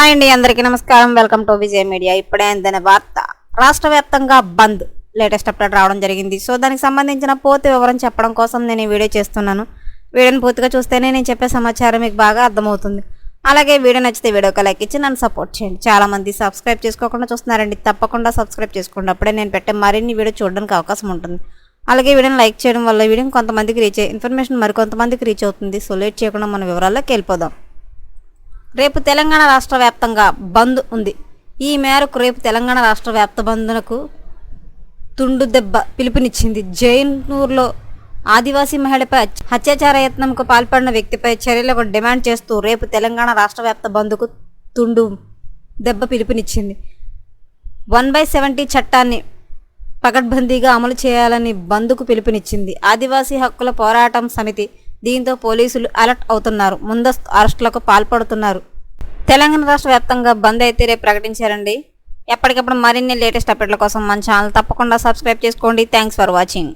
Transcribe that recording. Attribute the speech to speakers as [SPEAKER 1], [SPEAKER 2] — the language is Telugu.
[SPEAKER 1] హాయ్ అండి అందరికీ నమస్కారం. Welcome to Vijaya media. ఇప్పుడే అందిన వార్త. రాష్ట్ర వ్యాప్తంగా బంద్ లేటెస్ట్ అప్డేట్ రావడం జరిగింది. సో దానికి సంబంధించిన పూర్తి వివరం చెప్పడం కోసం నేను ఈ వీడియో చేస్తున్నాను. వీడియోని పూర్తిగా చూస్తేనే నేను చెప్పే సమాచారం మీకు బాగా అర్థమవుతుంది. అలాగే వీడియో నచ్చితే వీడియోకి లైక్ ఇచ్చి నన్ను సపోర్ట్ చేయండి. చాలామంది సబ్స్క్రైబ్ చేసుకోకుండా చూస్తున్నారండి. తప్పకుండా సబ్స్క్రైబ్ చేసుకోండి. అప్పుడే నేను పెట్టే మరిన్ని వీడియో చూడడానికి అవకాశం ఉంటుంది. అలాగే వీడియోని లైక్ చేయడం వల్ల వీడియో కొంతమందికి రీచ్ అయ్యే ఇన్ఫర్మేషన్ మరికొంతమందికి రీచ్ అవుతుంది. సో లేట్ చేయకుండా మన వివరాల్లోకి వెళ్ళిపోదాం. రేపు తెలంగాణ రాష్ట్ర వ్యాప్తంగా బంద్ ఉంది. ఈ మేరకు రేపు తెలంగాణ రాష్ట్ర వ్యాప్త బంద్నకు తుండు దెబ్బ పిలుపునిచ్చింది. జైనూర్లో ఆదివాసీ మహిళపై హత్య- హత్యాచార యత్నంకు పాల్పడిన వ్యక్తిపై చర్యలకు డిమాండ్ చేస్తూ రేపు తెలంగాణ రాష్ట్ర వ్యాప్త బంద్కు తుండు దెబ్బ పిలుపునిచ్చింది. వన్ బై సెవెంటీ చట్టాన్ని పకడ్బందీగా అమలు చేయాలని బంద్కు పిలుపునిచ్చింది. ఆదివాసీ హక్కుల పోరాటం సమితి దీంతో పోలీసులు అలర్ట్ అవుతున్నారు. ముందస్తు అరెస్టులకు పాల్పడుతున్నారు. తెలంగాణ రాష్ట్ర వ్యాప్తంగా బంద్ అయితే రేపు ప్రకటించారండి. ఎప్పటికప్పుడు మరిన్ని లేటెస్ట్ అప్డేట్ల కోసం మన ఛానల్ తప్పకుండా సబ్స్క్రైబ్ చేసుకోండి. Thanks for watching.